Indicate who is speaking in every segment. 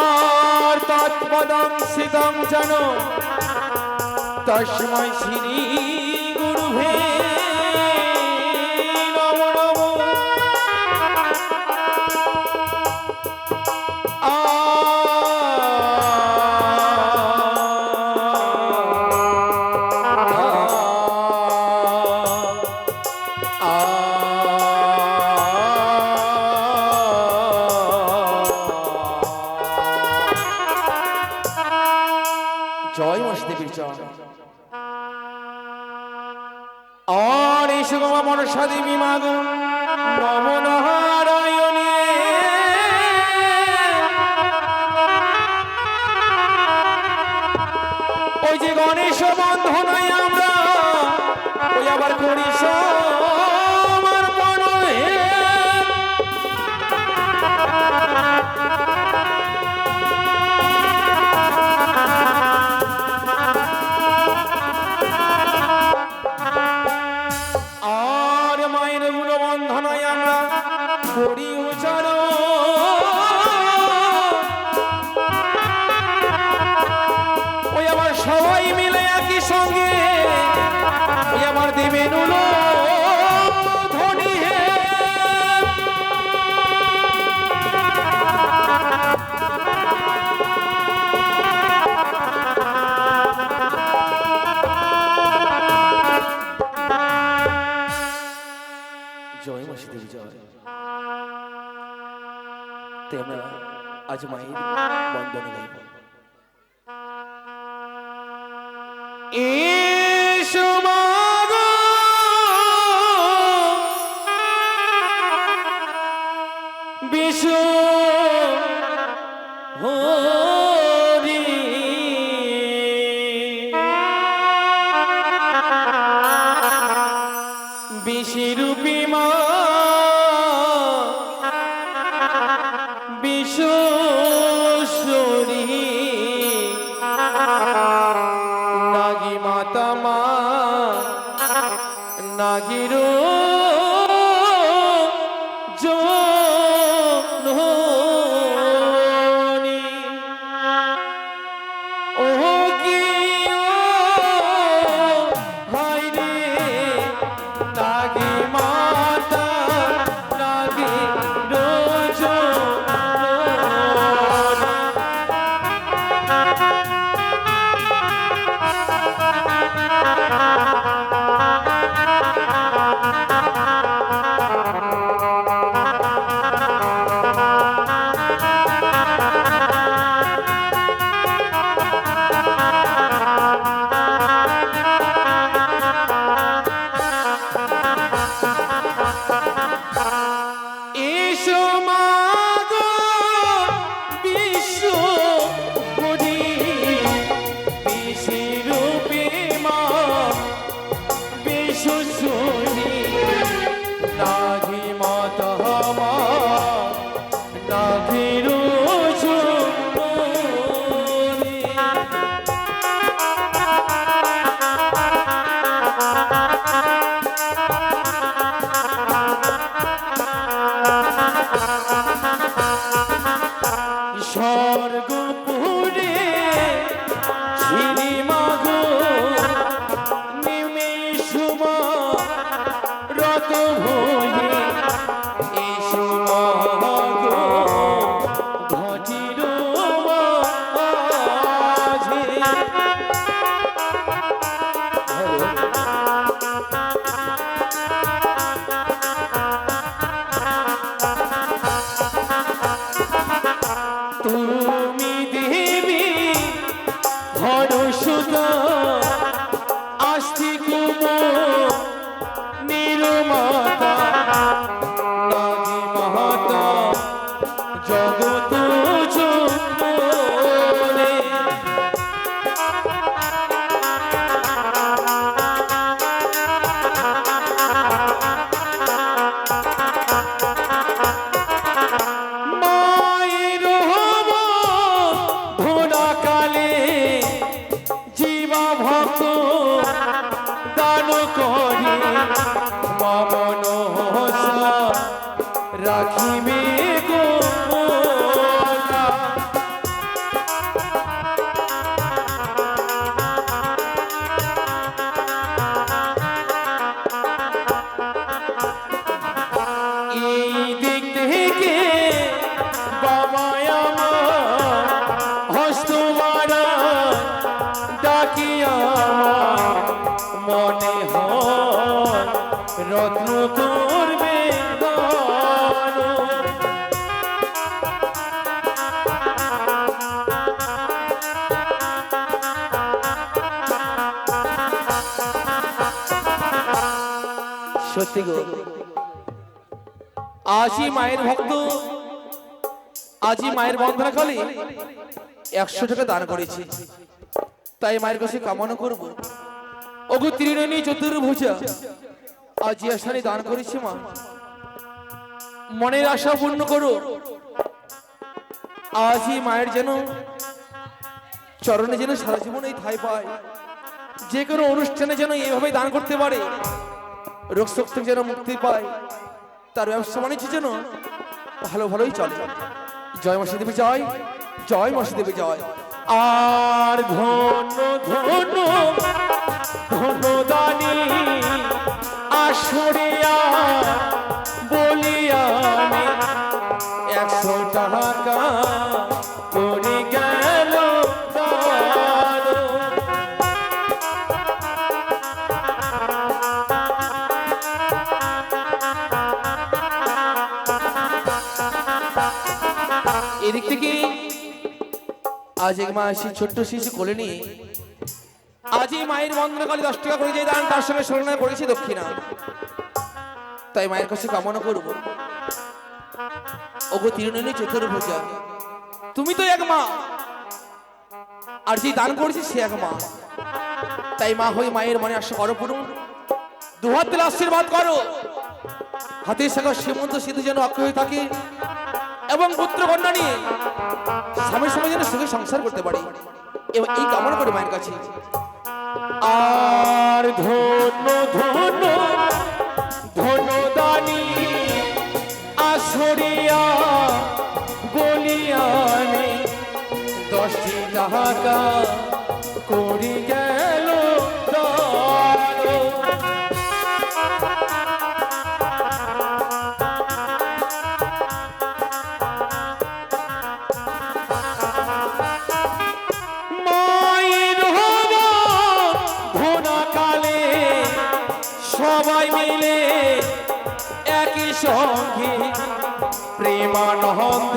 Speaker 1: আর তৎপদম শিদম জানো। তস্মৈ শ্রী গুরুভে জয় মাসি জয়। আর এই সুগমা মনসা দেবী মাগুন নমনহারায় পড়ি તેમણે અજમાઈ બંધન ગયું ઈશ્વર নাগি মাতা মা নাগিরু সত্যি গো আজই মায়ের ভক্ত আজই মায়ের বন্ধনা খালি একশো টাকা দান করেছি। তাই মায়ের কাছে কামনা করব। ওগো ত্রিনয়নী চতুর্ভুজা আজ আসানি দান করেছি মা। মনের আশা পূর্ণ করো। আজই মায়ের যেন চরণে যেন সারা জীবন এই ঠাই পায়। যে কোনো অনুষ্ঠানে যেন এইভাবে দান করতে পারে। রোগ শোক থেকে যেন মুক্তি পায়, তার ব্যবসা বাণিজ্য যেন ভালো ভালোই চলে। জয় মাসি দেবী, জয় জয় মাসি দেবী, জয়। আর ধন্য ধন্য ধন দানি আজ এক মা এসে ছোট্ট শিশু কোলে নিয়ে আজ এই মায়ের বন্ধনকালে দশ টাকা করে যে দান তার সঙ্গে স্মরণে করেছি দক্ষিণা। তাই মায়ের কাছে কামনা করব। ওগো তিরুননী চতুর্ভুজা তুমি তো এক মা। আর যে দান করেছি সে এক মা। তাই মা হয়ে মায়ের মনে আশা করো পূরণ দুহাত দিলে আশীর্বাদ করো। হাতের শাখা সীমন্ত সিধু যেন অক্ষয় থাকে। এবং পুত্র কন্যা নিয়ে স্বামীর সঙ্গে যেন সুখে সংসার করতে পারি। এবং এই কামনা করে মায়ের কাছে। আর ধন্য ধন্য ধনদানি আসরিয়া বলিয়ানে দশটি টাকা করি গেল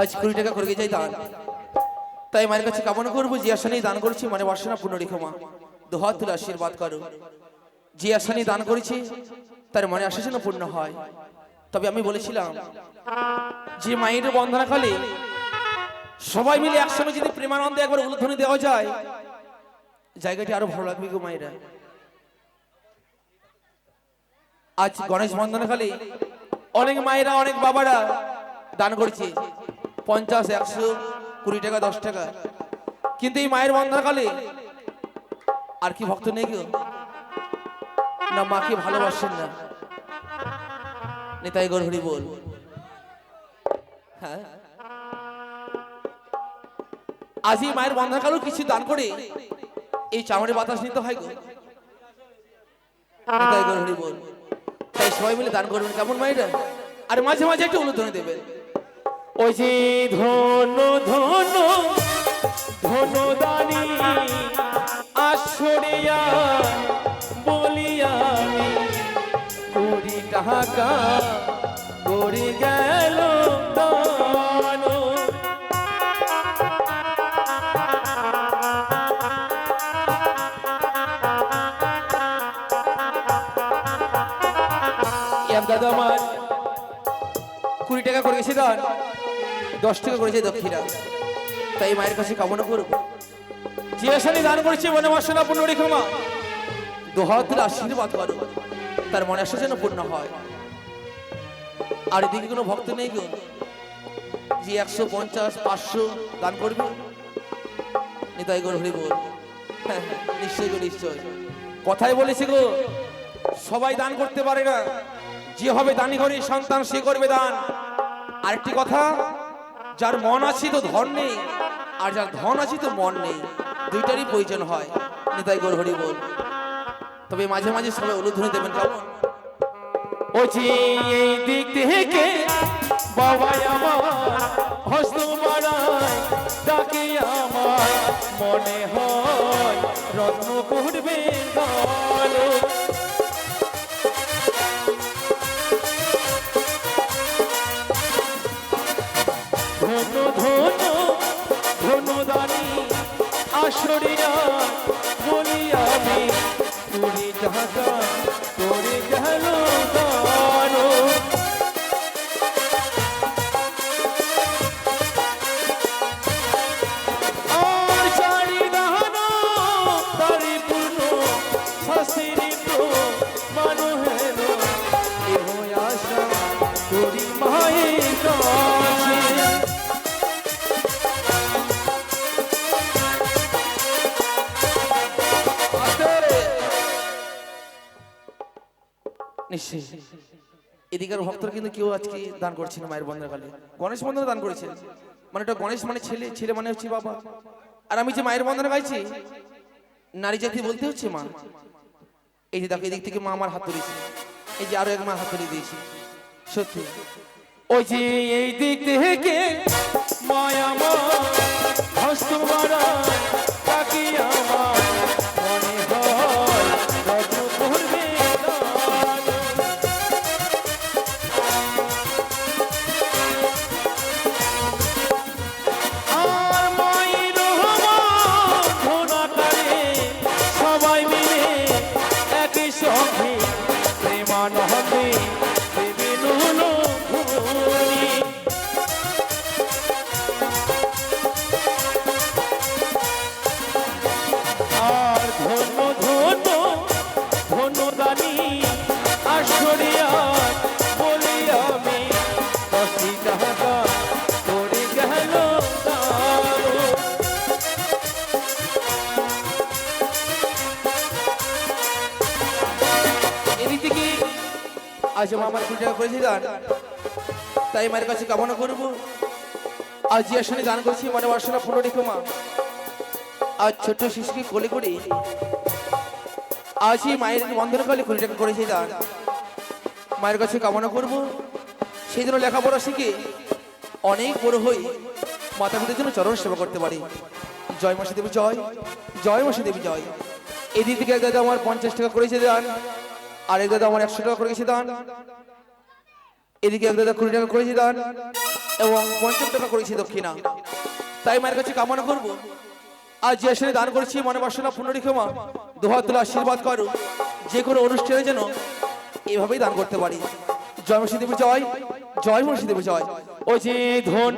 Speaker 1: আজ কুড়ি টাকা করে যাই দান তাই মায়ের কাছে কামনা করব, যে আসানি দান করেছি মানে বাসনা পূর্ণ রেখো মা। তুলে আশীর্বাদ করো। যে আসানি দান করেছি, তার মনে আশা যেন পূর্ণ হয়। তবে আমি বলেছিলাম, যে মায়ের বন্ধনা খালে সবাই মিলে একসঙ্গে যদি প্রেমানন্দে একবার উলধ্বনি দেওয়া যায়, জায়গাটি আরও ভালো লাগবে গো মায়েরা। আজ গণেশ বন্ধনা খালে অনেক মায়েরা, অনেক বাবারা দান করছে। পঞ্চাশ, একশো, কুড়ি টাকা, দশ টাকা। কিন্তু এই মায়ের বন্ধনকালে আর কি ভক্ত নেই কেউ না মাকে ভালোবাসেন না? নেতাই গরহরি বল। হ্যাঁ? আজই মায়ের বন্ধনকালেও কিছু দান করে এই চামড়ে বাতাস নিতে হয় গো। বল। তাই সবাই মিলে দান করবেন। কেমন মায়েরা? আর মাঝে মাঝে একটু অনুদান দেবেন। ওই যে ধন্য ধন্য ধন্য দানি আসরিয়া বলিয়া কুড়ি টাকা করে গেল দাদা আমার কুড়ি টাকা করে গেছে দান। দশ টাকা করেছে দক্ষিণা। তাই মায়ের কাছে কামনা করব। যে আসানি দান করেছে মনে বাসনা পূর্ণ রেখো মা। দোহাত তুলে আশীর্বাদ করো। তার মনে আশা যেন পূর্ণ হয়। আর এদিকে কোনো ভক্ত নেই গো যে একশো পঞ্চাশ পাঁচশো দান করবে? নিতাই গো হরি বল। হ্যাঁ হ্যাঁ, নিশ্চয়ই গো নিশ্চয়। কথাই বলেছি গো সবাই দান করতে পারে না। যে হবে দানি ঘরে সন্তান সে করবে দান। আরেকটি কথা যার মন আছে তো ধন নেই, আর যার ধন আছে তো মন নেই, দুইটারই প্রয়োজন হয়। নেতাই গৌর হরি বল। তবে মাঝে মাঝে সবাই অনুধ্বনি দেবেন, কেমন?
Speaker 2: ও যে এই দিক থেকে বাবা আমার হস্ত বাড়ায় তাকে আমার মনে হয়, রত্ন করবে আসরিয়া বলি আমি কুড়ি টাকা করে গেল আর চারি দানো তারি পূর্ণ তো মানুহের
Speaker 1: নিশ্চয়ই এদিকের ভক্তরা কিন্তু কেউ আজকে দান করছে না মায়ের বন্ধের কালে। গণেশ বন্ধন দান করেছে। মানে এটা গণেশ মানে ছেলে ছেলে মানে হচ্ছে বাবা। আর আমি যে মায়ের বন্ধনে গাইছি, নারী জাতি বলতে হচ্ছে মা। এই যে দেখো, এদিক থেকে মা আমার হাত তুলেছে এই যে আরও এক মা হাত তুলে দিয়েছে। সত্যি।
Speaker 2: ওই যে এই দিক থেকে
Speaker 1: আজ আমার কুড়ি টাকা করেছে দান তাই মায়ের কাছে কামনা করব। আজ যে আসনে দান করছি মানে বাসনা পনেরো রেখো মা। আজ ছোট্ট শিশুকে কোলে করে আজই মায়ের বন্ধন কালে কুড়ি টাকা করেছে দান মায়ের কাছে কামনা করব। সেই জন্য লেখাপড়া শিখে অনেক বড় হই মাতা পিতার জন্য চরণ সেবা করতে পারি। জয় মাসি দেবী, জয়। জয় মাসি দেবী, জয়। এদিক থেকে দাদা আমার পঞ্চাশ টাকা করেছে দান আর এক দাদা আমার একশো টাকা করেছে দান এদিকে এক দাদা কুড়ি টাকা করেছে দান এবং পঞ্চাশ টাকা করেছি দক্ষিণা। তাই মায়ের কাছে কামনা করব। আজ যে আসলে দান করেছি, মনে বাসনা পূর্ণ রেখে মা দোহাত, তুলে, আশীর্বাদ করো। যে কোনো অনুষ্ঠানে যেন এভাবেই দান করতে পারি। জয় মসি জয় জয় মসি জয়।
Speaker 2: ওই যে ধন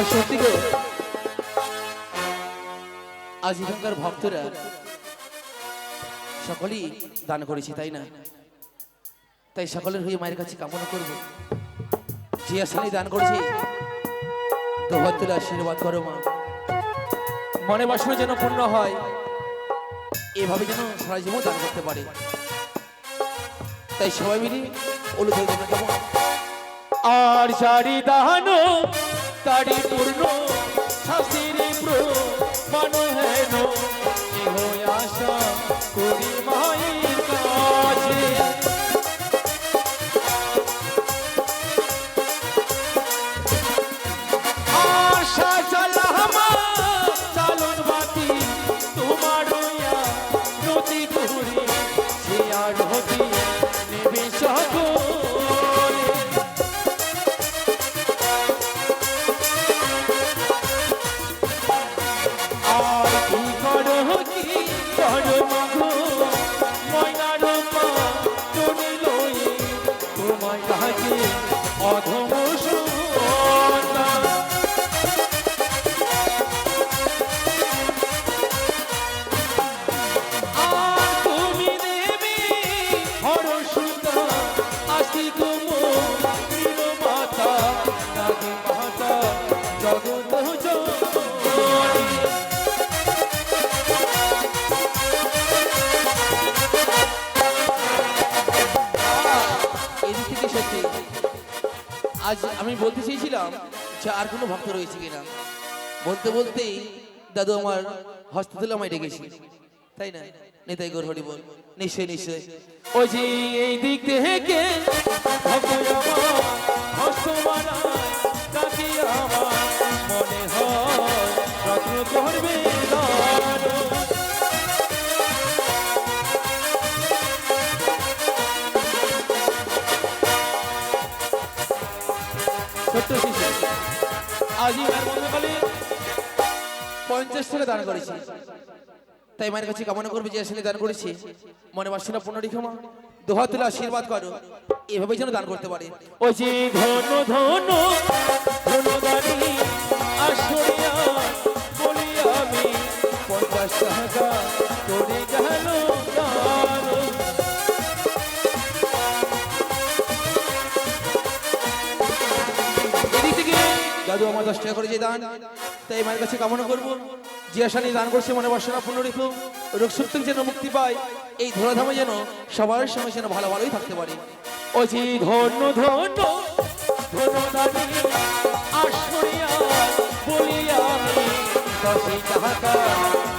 Speaker 1: আর সত্যি গো আজ এখানকার ভক্তরা সকলেই দান করেছি, তাই না? তাই সকলের হয়ে মায়ের কাছে কামনা করব। যে আসলে দান করছে দোহাত তুলে আশীর্বাদ করো মা। মনে বাসনা যেন পূর্ণ হয়, এভাবে যেন সারা জীবন দান করতে পারে। তাই সবাই মিলে অনুদান
Speaker 2: আর চারি দানো তারি পূর্ণ শাস্তির
Speaker 1: আজ আমি বলতে চেয়েছিলাম যে আর কোনো ভক্ত রয়েছে কিনা। বলতে বলতেই দাদু আমার হস্ত তুলে আমায় ডেকেছি তাই না? নেতাই গোর হরি বল। নিশ্চয় নিশ্চয়
Speaker 2: ওই যে এই দিক থেকে মনে হয়
Speaker 1: মধ্যকালে পঞ্চাশ টাকা দান করেছি। তাই মায়ের কাছে কামনা করবে যে আসলে দান করেছি। মনে না পনেরো রেখে মা দোহাত তুলে আশীর্বাদ করো। এভাবে যেন দান করতে পারে।
Speaker 2: ওই যে ধন ধন ধনদানি আসরিয়া বলি আমি পঞ্চাশ টাকা করে গেল দান।
Speaker 1: এদিক থেকে দাদু আমার দশ টাকা করে যে দান তাই মায়ের কাছে কামনা করব। আশা দান করছে, মনে বাসনা রোগ শক্তি যেন মুক্তি পায়। এই ধরাধামে যেন সবার সঙ্গে যেন ভালো ভালোই থাকতে পারে।
Speaker 2: অজি যে ধন্য ধন্য ধনদানি